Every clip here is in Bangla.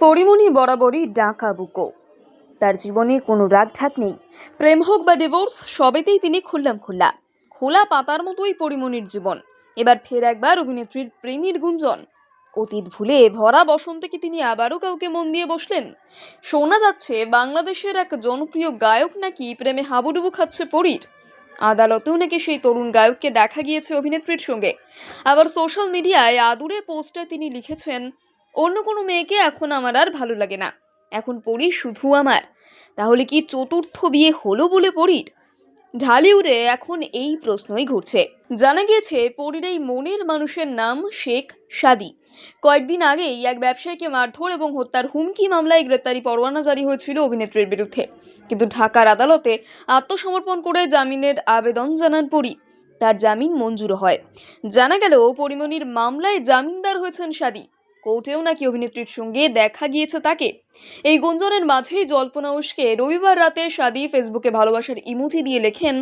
পরিমণি বরাবরই ডাকা বুকো। তার জীবনে কোনো রাগ ঢাক নেই। প্রেম হোক বা ডিভোর্স সবেতেই তিনি খুললাম খুল্লা। খোলা পাতার মতোই পরিমণির জীবন। এবার ফের একবার অভিনেত্রীর প্রেমীর গুঞ্জন। অতীত ভুলে ভরা বসন্তে কি তিনি আবারও কাউকে মন দিয়ে বসলেন? শোনা যাচ্ছে, বাংলাদেশের এক জনপ্রিয় গায়ক নাকি প্রেমে হাবুডুবু খাচ্ছে পরীর। আদালতেও নাকি সেই তরুণ গায়ককে দেখা গিয়েছে অভিনেত্রীর সঙ্গে। আবার সোশ্যাল মিডিয়ায় আদুরে পোস্টে তিনি লিখেছেন অন্য কোনো মেয়েকে এখন আমার আর ভালো লাগে না। এখন পড়ি শুধু আমার। তাহলে কি চতুর্থ বিয়ে হলো বলে পড়ির? ঢালিউডে এখন এই প্রশ্নই ঘুরছে। জানা গিয়েছে পরীর এই মনের মানুষের নাম শেখ সাদি। কয়েকদিন আগেই এক ব্যবসায়ীকে মারধর এবং হত্যার হুমকি মামলায় গ্রেপ্তারি পরোয়ানা জারি হয়েছিল অভিনেত্রীর বিরুদ্ধে। কিন্তু ঢাকার আদালতে আত্মসমর্পণ করে জামিনের আবেদন জানান পরী তার জামিন মঞ্জুর হয়। জানা গেল পরিমণির মামলায় জামিনদার হয়েছেন সাদি। কোর্টেও নাকি অভিনেত্রীর সঙ্গে দেখা গিয়েছে তাকে। এই গুঞ্জনের মাঝেই জল্পনা উস্কে রবিবার রাতে সাদি ফেসবুকে ভালোবাসার ইমোজি দিয়ে লেখেন,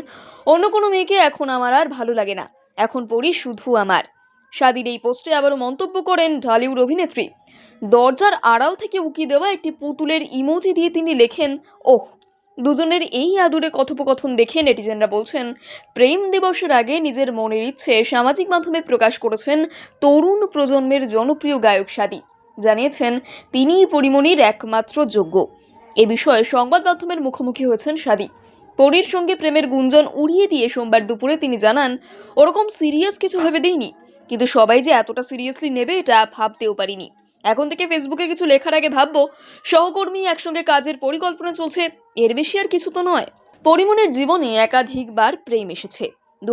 অন্য কোনো মেয়েকে এখন আমার আর ভালো লাগে না, এখন পড়ি শুধু আমার। সাদির এই পোস্টে আবারও মন্তব্য করেন ঢালিউড অভিনেত্রী। দরজার আড়াল থেকে উকি দেওয়া একটি পুতুলের ইমোজি দিয়ে তিনি লেখেন, ওহ দুজনের এই আদুরে কথোপকথন দেখে নেটিজেনরা বলছেন, প্রেম দিবসের আগে নিজের মনের ইচ্ছে সামাজিক মাধ্যমে প্রকাশ করেছেন তরুণ প্রজন্মের জনপ্রিয় গায়ক সাদি। জানিয়েছেন, তিনিই পরিমণির একমাত্র যোগ্য। এ বিষয়ে সংবাদ মাধ্যমের মুখোমুখি হয়েছেন সাদি। পরীর সঙ্গে প্রেমের গুঞ্জন উড়িয়ে দিয়ে সোমবার দুপুরে তিনি জানান, ওরকম সিরিয়াস কিছু ভেবে দিইনি। কিন্তু সবাই যে এতটা সিরিয়াসলি নেবে এটা ভাবতেও পারিনি। এখন থেকে ফেসবুকে কিছু লেখার আগে ভাববো, সহকর্মী একসঙ্গে কাজের পরিকল্পনা চলছে, এর বেশি আর কিছু তো নয়। পরিমণের জীবনে একাধিকবার প্রেম এসেছে। দু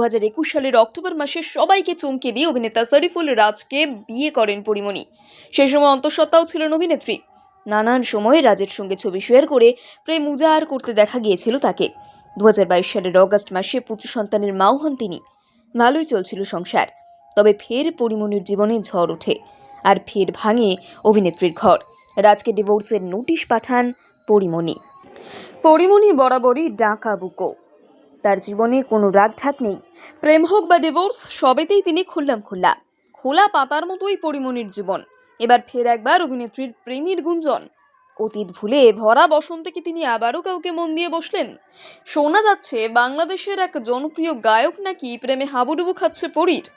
সালের অক্টোবর মাসে সবাইকে চমকে দিয়ে অভিনেতা শরীফুল রাজকে বিয়ে করেন পরিমণি। সেই সময় অন্তঃসত্ত্বাও ছিলেন অভিনেত্রী। নানান সময়ে রাজের সঙ্গে ছবি শেয়ার করে প্রেম উজাড় করতে দেখা গিয়েছিল তাকে। দু হাজার বাইশ সালের অগস্ট মাসে পুত্র সন্তানের মাও হন তিনি। ভালোই চলছিল সংসার, তবে ফের পরিমণির জীবনে ঝড় ওঠে। আর ফের ভাঙে অভিনেত্রীর ঘর। রাজকে ডিভোর্সের নোটিশ পাঠান পরিমণি। পরিমণি বরাবরই ডাকা বুকো। তার জীবনে কোনো রাগ ঢাক নেই। প্রেম হোক বা ডিভোর্স, সবেতেই তিনি খুললাম খুল্লা। খোলা পাতার মতোই পরিমণির জীবন। এবার ফের একবার অভিনেত্রীর প্রেমীর গুঞ্জন। অতীত ভুলে ভরা বসন্তে কি তিনি আবারও কাউকে মন দিয়ে বসলেন? শোনা যাচ্ছে, বাংলাদেশের এক জনপ্রিয় গায়ক নাকি প্রেমে হাবুডুবু খাচ্ছে পরীর?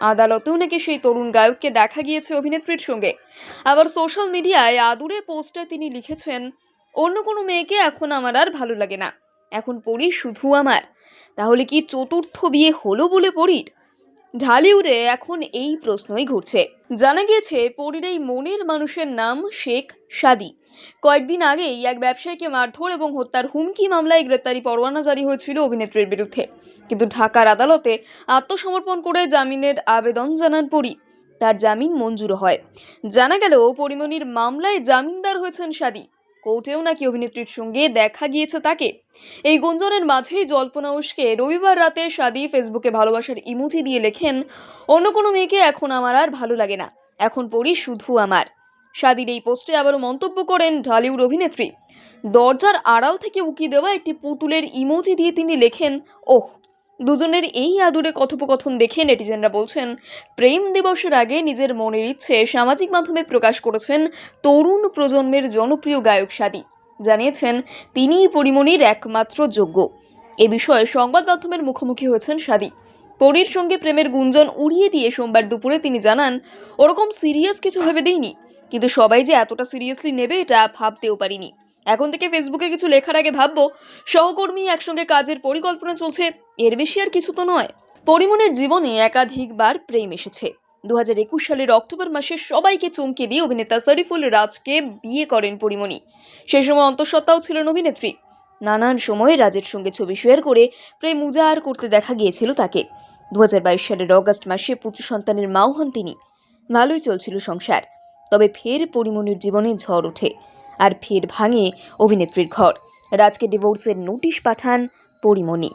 আদালতেও নাকি সেই তরুণ গায়ককে দেখা গিয়েছে অভিনেত্রীর সঙ্গে। আবার সোশ্যাল মিডিয়ায় আদুরে পোস্টে তিনি লিখেছেন, অন্য কোনো মেয়েকে এখন আমার আর ভালো লাগে না। এখন পড়ি শুধু আমার। তাহলে কি চতুর্থ বিয়ে হলো বলে পড়ির? ঢালিউডে এখন এই প্রশ্নই ঘুরছে। জানা গিয়েছে পরীর এই মনের মানুষের নাম শেখ সাদি। কয়েকদিন আগেই এক ব্যবসায়ীকে মারধর এবং হত্যার হুমকি মামলায় গ্রেপ্তারি পরোয়ানা জারি হয়েছিল অভিনেত্রীর বিরুদ্ধে। কিন্তু ঢাকার আদালতে আত্মসমর্পণ করে জামিনের আবেদন জানান পরী। তার জামিন মঞ্জুর হয়। জানা গেল পরিমণির মামলায় জামিনদার হয়েছেন সাদি। কোর্টেও নাকি অভিনেত্রীর সঙ্গে দেখা গিয়েছে তাকে। এই গুঞ্জনের মাঝেই জল্পনা উস্কে রবিবার রাতে সাদি ফেসবুকে ভালোবাসার ইমোজি দিয়ে লেখেন, অন্য কোনো মেয়েকে এখন আমার আর ভালো লাগে না, এখন পড়ি শুধু আমার। সাদির এই পোস্টে আবারও মন্তব্য করেন ঢালিউড অভিনেত্রী। দরজার আড়াল থেকে উকি দেওয়া একটি পুতুলের ইমোজি দিয়ে তিনি লেখেন, ওহ দুজনের এই আদুরে কথোপকথন দেখে নেটিজেনরা বলছেন, প্রেম দিবসের আগে নিজের মনের ইচ্ছে সামাজিক মাধ্যমে প্রকাশ করেছেন তরুণ প্রজন্মের জনপ্রিয় গায়ক সাদি। জানিয়েছেন, তিনিই পরিমণির একমাত্র যোগ্য। এ বিষয়ে সংবাদ মাধ্যমের মুখোমুখি হয়েছেন সাদি। পরীর সঙ্গে প্রেমের গুঞ্জন উড়িয়ে দিয়ে সোমবার দুপুরে তিনি জানান, ওরকম সিরিয়াস কিছু ভেবে দিইনি। কিন্তু সবাই যে এতটা সিরিয়াসলি নেবে এটা ভাবতেও পারিনি। এখন থেকে ফেসবুকে কিছু লেখার আগে ভাববো, সহকর্মী একসঙ্গে কাজের পরিকল্পনা চলছে, এর বেশি আর কিছু তো নয়। পরিমণের জীবনে একাধিকবার প্রেম এসেছে। দু একুশ সালের অক্টোবর মাসে সবাইকে চমকে দিয়ে অভিনেতা শরীফুল রাজকে বিয়ে করেন পরিমণি। সেই সময় অন্তঃসত্ত্বাও ছিলেন অভিনেত্রী। নানান সময়ে রাজের সঙ্গে ছবি শেয়ার করে প্রেম উজাড় করতে দেখা গিয়েছিল তাকে। দু হাজার বাইশ সালের অগস্ট মাসে পুত্র সন্তানের মাও হন তিনি। ভালোই চলছিল সংসার, তবে ফের পরিমণির জীবনে ঝড় ওঠে। আর ফের ভাঙে অভিনেত্রীর ঘর। রাজকে ডিভোর্সের নোটিশ পাঠান পরিমণি।